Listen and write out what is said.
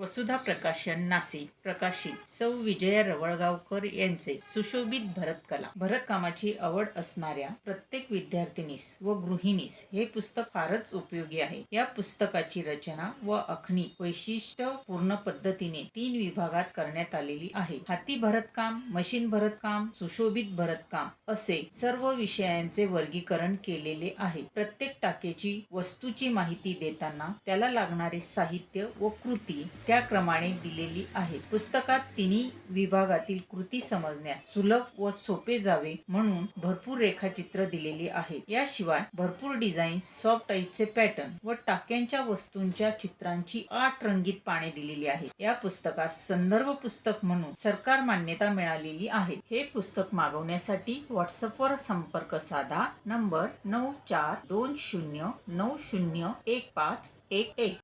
वसुधा प्रकाशन नाशिक प्रकाशित सौ विजया रवळगावकर यांचे सुशोभित भरतकला. भरतकामाची आवड असणाऱ्या प्रत्येक विद्यार्थिनीस व गृहिणीस हे पुस्तक फारच उपयोगी आहे. या पुस्तकाची रचना व आखणी वैशिष्ट्यपूर्ण पद्धतीने तीन विभागात करण्यात आलेली आहे. हाती भरतकाम मशीन भरतकाम सुशोभित भरतकाम असे सर्व विषयांचे वर्गीकरण केलेले आहे. प्रत्येक टाकेची वस्तूची माहिती देताना त्याला लागणारे साहित्य व कृती त्या क्रमाने दिलेली आहे. पुस्तकात तिन्ही विभागातील कृती समजण्यास सुलभ व सोपे जावे म्हणून भरपूर रेखाचित्र दिलेली आहे. याशिवाय भरपूर डिझाईन सॉफ्ट आईचे पॅटर्न व टाक्यांच्या वस्तूंच्या चित्रांची आठ रंगीत पाने दिलेली आहे या पुस्तकास संदर्भ पुस्तक म्हणून सरकार मान्यता मिळालेली आहे. हे पुस्तक मागवण्यासाठी व्हॉट्सअपवर संपर्क साधा. नंबर नऊ चार दोन शून्य नऊ शून्य एक पाच एक एक.